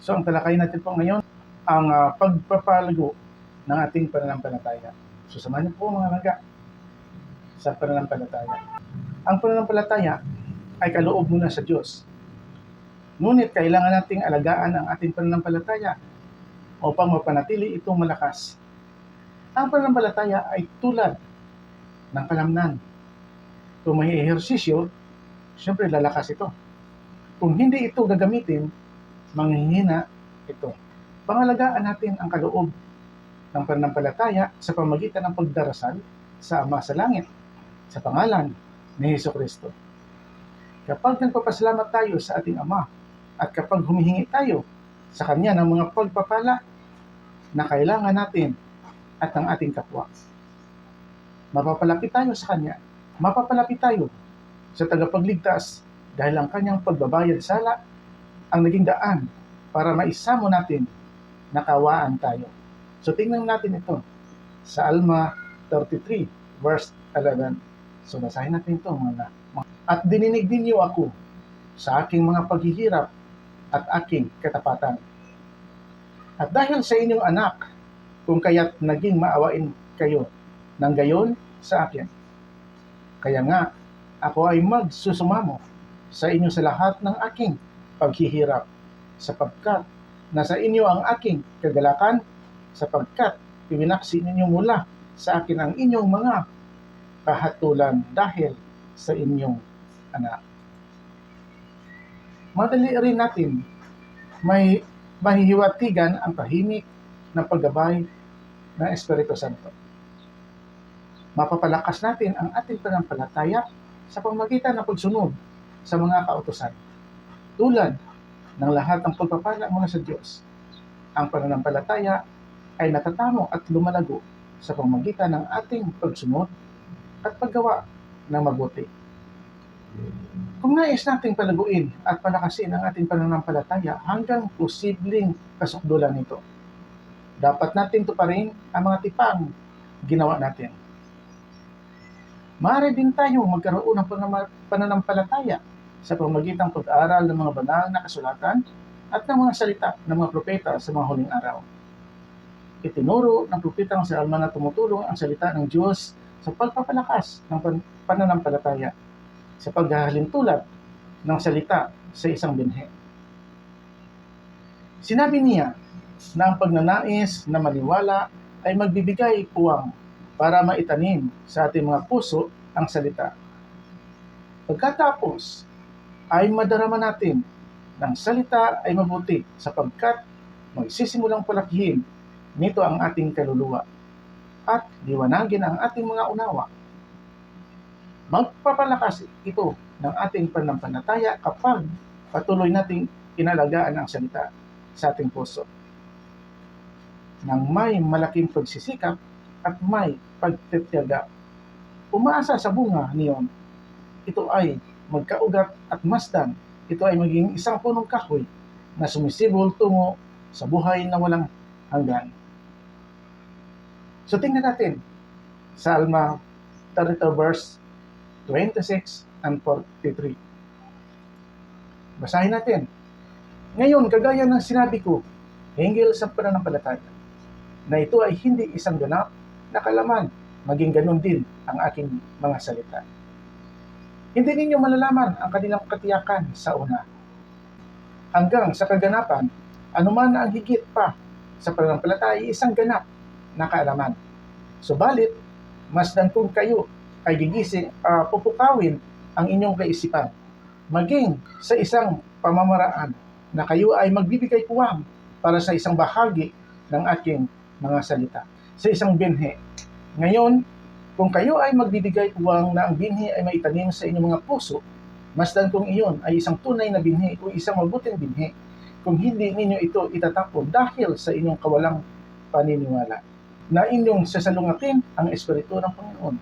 So ang talakayin natin po ngayon, ang ah, pagpapalago ng ating pananampalataya. So samahan niyo po mga langga sa pananampalataya. Ang pananampalataya ay kaloob muna sa Diyos. Ngunit kailangan nating alagaan ang ating pananampalataya upang mapanatili itong malakas. Ang pananampalataya ay tulad ng kalamnan. Kung may ehersisyo, syempre lalakas ito. Kung hindi ito gagamitin, manghihina ito. Pangalagaan natin ang kaloob ng pananampalataya sa pamagitan ng pagdarasal sa Ama sa Langit sa pangalan ni Heso Kristo. Kapag nagpapasalamat tayo sa ating Ama at kapag humihingi tayo sa Kanya ng mga pagpapala na kailangan natin at ng ating kapwa, mapapalapit tayo sa Kanya, mapapalapit tayo sa tagapagligtas dahil ang Kanyang pagbabayad sala ang naging daan para maisamo natin nakawaan tayo. So tingnan natin ito sa Alma 33 verse 11. So basahin natin ito mga At dininig ninyo ako sa aking mga paghihirap at aking katapatan. At dahil sa inyong anak, kung kaya't naging maawain kayo ng gayon sa akin. Kaya nga, ako ay magsusumamo sa inyo sa lahat ng aking paghihirap sapagkat nasa inyo ang aking kagalakan sapagkat ibinaksi ninyo mula sa akin ang inyong mga kahatulan dahil sa inyong anak. Madali rin natin may mahihiwatigan ang tahimik ng paggabay ng Espiritu Santo. Mapapalakas natin ang ating panampalataya sa pamagitan ng pagsunod sa mga kautosan. Tulad ng lahat ng pagpapala mula sa Diyos. Ang pananampalataya ay natatamo at lumalago sa pamagitan ng ating pagsunod at paggawa ng mabuti. Kung nais nating palaguin at palakasin ang ating pananampalataya hanggang posibleng kasukdulan nito, dapat natin tuparin ang mga tipang ginawa natin. Maaari din tayo magkaroon ng pananampalataya sa pamagitan pag-aaral ng mga banal na kasulatan at ng mga salita ng mga propeta sa mga huling araw. Itinuro ng propetang si Alma na tumutulong ang salita ng Diyos sa pagpapalakas ng pan- pananampalataya sa paghahalin ng salita sa isang binhe. Sinabi niya na ang pagnanais na maniwala ay magbibigay puwang para maitanim sa ating mga puso ang salita. Pagkatapos ay madarama natin ng salita ay mabuti sapagkat magsisimulang palakihin nito ang ating kaluluwa at liwanagin ang ating mga unawa. Magpapalakas ito ng ating pananampalataya kapag patuloy nating inalagaan ang salita sa ating puso. Nang may malaking pagsisikap at may pagtitiyaga, umaasa sa bunga niyon, ito ay magkaugat at masdan. Ito ay maging isang punong kahoy na sumisibol tungo sa buhay na walang hanggan. So tingnan natin sa Alma 32 verse 26 and 43. Basahin natin. Ngayon, kagaya ng sinabi ko, hinggil sa pananampalataya, na ito ay hindi isang ganap na kalaman, maging ganun din ang aking mga salita. Hindi ninyo malalaman ang kanilang katiyakan sa una. Hanggang sa kaganapan, anuman ang higit pa sa pananampalataya ay isang ganap na kaalaman. Subalit, masdan kung kayo ay gigising, uh, pupukawin ang inyong kaisipan, maging sa isang pamamaraan na kayo ay magbibigay puwang para sa isang bahagi ng aking mga salita, sa isang binhe. Ngayon, kung kayo ay magbibigay puwang na ang binhi ay maitanim sa inyong mga puso, masdan kung iyon ay isang tunay na binhi o isang mabuting binhi, kung hindi ninyo ito itatapon dahil sa inyong kawalang paniniwala na inyong sasalungakin ang Espiritu ng Panginoon.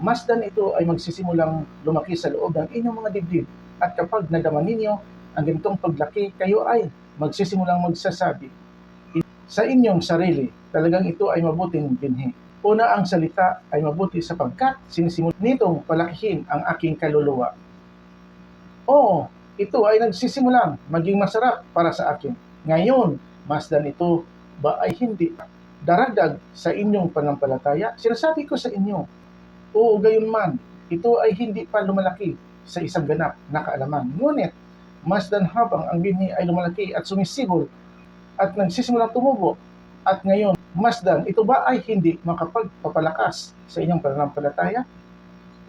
Masdan ito ay magsisimulang lumaki sa loob ng inyong mga dibdib at kapag nadama ninyo ang ganitong paglaki, kayo ay magsisimulang magsasabi sa inyong sarili, talagang ito ay mabuting binhi. Una ang salita ay mabuti sapagkat sinisimula nitong palakihin ang aking kaluluwa. Oo, ito ay nagsisimulang maging masarap para sa akin Ngayon, masdan ito ba ay hindi daragdag sa inyong pananampalataya? Sinasabi ko sa inyo, oo gayon man, ito ay hindi pa lumalaki sa isang ganap na kaalaman. Ngunit, masdan habang ang binhi ay lumalaki at sumisibol at nagsisimulang tumubo at ngayon, masdan, ito ba ay hindi makapagpapalakas sa inyong pananampalataya?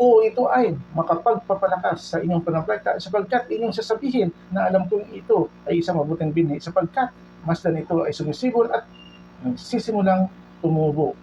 O ito ay makapagpapalakas sa inyong pananampalataya sapagkat inyong sasabihin na alam kong ito ay isang mabuting binhi sapagkat masdan ito ay sumisibol at nagsisimulang tumubo.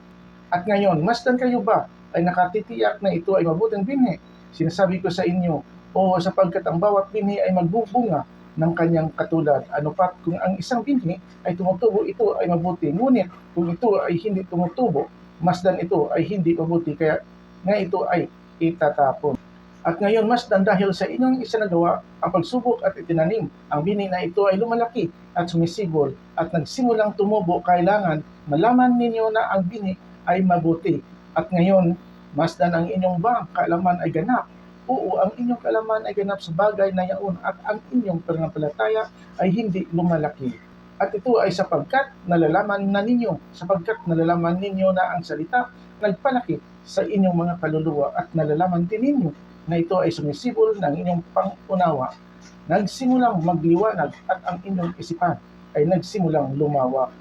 At ngayon, masdan kayo ba ay nakatitiyak na ito ay mabuting binhi? Sinasabi ko sa inyo, o sapagkat ang bawat binhi ay magbubunga ng kanyang katulad. Ano pat kung ang isang binhi ay tumutubo, ito ay mabuti. Ngunit kung ito ay hindi tumutubo, masdan ito ay hindi mabuti. Kaya nga ito ay itatapon. At ngayon, masdan dahil sa inyong isinagawa ang pagsubok at itinanim, ang bini na ito ay lumalaki at sumisibol at nagsimulang tumubo, kailangan malaman ninyo na ang bini ay mabuti. At ngayon, masdan ang inyong ba kaalaman ay ganap. Oo, ang inyong kaalaman ay ganap sa bagay na yaon at ang inyong pananampalataya ay hindi lumalaki. At ito ay sapagkat nalalaman na ninyo, sapagkat nalalaman ninyo na ang salita nagpalaki sa inyong mga kaluluwa at nalalaman din ninyo na ito ay sumisibol ng inyong pangunawa. Nagsimulang magliwanag at ang inyong isipan ay nagsimulang lumawa.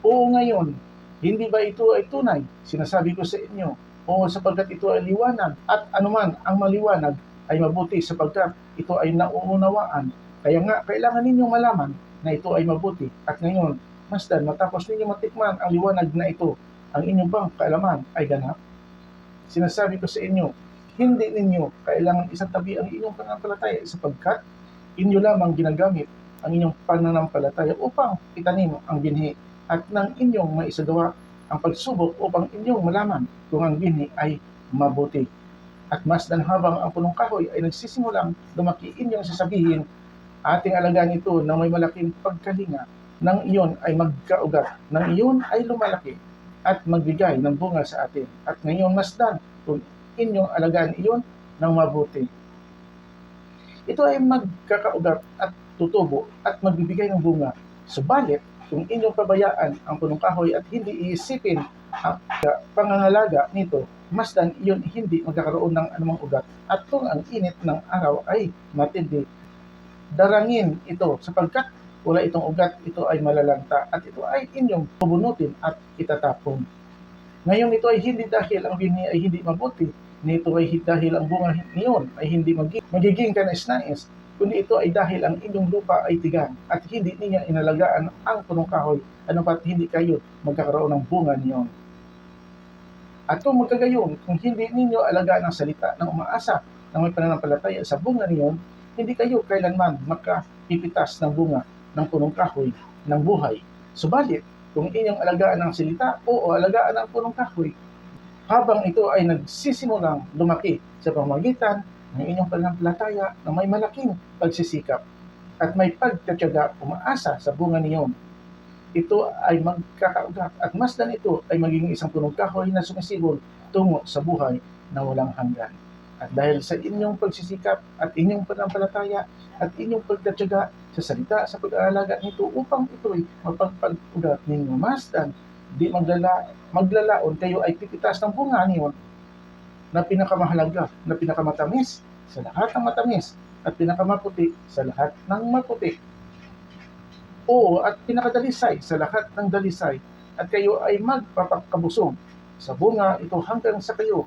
Oo ngayon, hindi ba ito ay tunay? Sinasabi ko sa inyo, o sapagkat ito ay liwanag at anuman ang maliwanag ay mabuti sapagkat ito ay nauunawaan. Kaya nga, kailangan ninyong malaman na ito ay mabuti. At ngayon, masdan, matapos ninyo matikman ang liwanag na ito, ang inyong bang kaalaman ay ganap? Sinasabi ko sa inyo, hindi ninyo kailangan isang tabi ang inyong pananampalataya sapagkat inyo lamang ginagamit ang inyong pananampalataya upang itanim ang binhi at ng inyong maisagawa ang pagsubok upang inyong malaman kung ang binhi ay mabuti. At mas dan habang ang punong kahoy ay nagsisimulang lumaki inyong sasabihin, ating alagaan ito na may malaking pagkalinga, nang iyon ay magkaugat, nang iyon ay lumalaki at magbigay ng bunga sa atin. At ngayon masdan kung inyong alagaan iyon ng mabuti. Ito ay magkakaugat at tutubo at magbibigay ng bunga. Subalit, kung inyong pabayaan ang punong kahoy at hindi iisipin ang pangangalaga nito, masdan iyon hindi magkakaroon ng anumang ugat. At kung ang init ng araw ay matindi, darangin ito sapagkat wala itong ugat, ito ay malalanta at ito ay inyong pubunutin at itatapon. Ngayon ito ay hindi dahil ang binhi ay hindi mabuti, nito ay dahil ang bunga niyon ay hindi magiging, magiging kanais-nais, kundi ito ay dahil ang inyong lupa ay tigan at hindi niya inalagaan ang punong kahoy, ano pat hindi kayo magkakaroon ng bunga niyon. At kung magkagayon, kung hindi ninyo alagaan ang salita ng umaasa ng may pananampalataya sa bunga niyon, hindi kayo kailanman makapipitas ng bunga ng punong kahoy ng buhay. Subalit, kung inyong alagaan ang salita o alagaan ang punong kahoy, habang ito ay nagsisimulang lumaki sa pamagitan ng inyong pananampalataya na may malaking pagsisikap at may pagtatyaga umaasa sa bunga niyon. Ito ay magkakaugat at masdan ito ay magiging isang punong kahoy na sumisibol tungo sa buhay na walang hanggan. At dahil sa inyong pagsisikap at inyong pananampalataya at inyong pagtatyaga sa salita sa pag-aalaga nito upang ito'y mapagpag-ugat ninyo masdan, di maglala, maglalaon kayo ay pipitas ng bunga niyon na pinakamahalaga, na pinakamatamis sa lahat ng matamis at pinakamaputi sa lahat ng maputi. Oo, at pinakadalisay sa lahat ng dalisay at kayo ay magpapakabusog sa bunga ito hanggang sa kayo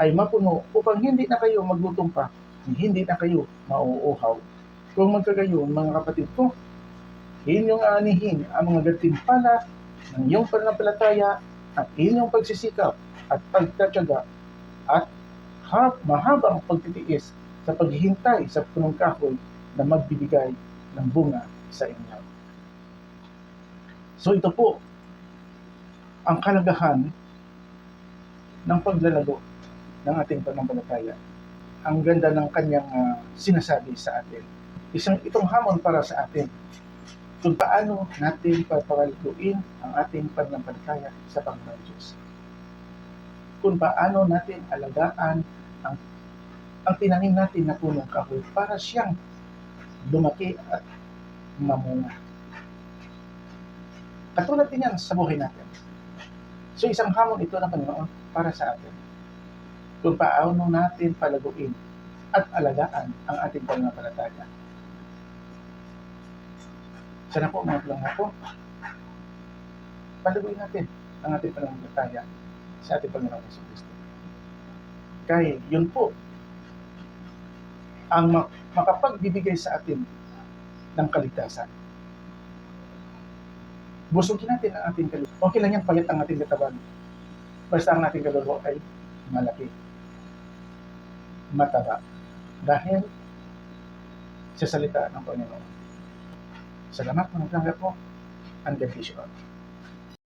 ay mapuno upang hindi na kayo maglutom pa, hindi na kayo mauuhaw. Kung magkagayon, mga kapatid ko, inyong aanihin ang mga gantimpala ng iyong pananampalataya at inyong pagsisikap at pagtatyaga at hab, mahabang pagtitiis sa paghihintay sa punong kahoy na magbibigay ng bunga sa inyo. So ito po ang kalagahan ng paglalago ng ating pananampalataya. Ang ganda ng kanyang uh, sinasabi sa atin. Isang itong hamon para sa atin kung paano natin papalaguin ang ating pananampalataya sa Panginoon Diyos. Kung paano natin alagaan ang ang tinanim natin na punong kahoy para siyang lumaki at mamunga. Katulad din yan sa buhay natin. So isang hamon ito ng Panginoon para sa atin. Kung paano natin palaguin at alagaan ang ating pananampalataya. Sana po mga lang po, palaguin natin ang ating pananampalataya sa ating Panginoon Yesu Kristo. Kaya yun po ang mak- makapagbibigay sa atin ng kaligtasan. Busugin natin ang ating kaluluwa. Okay lang yan, payat ang ating katawan. Basta ang ating kaluluwa ay malaki. Mataba. Dahil sa salita ng Panginoon. Salamat po. And God bless you all.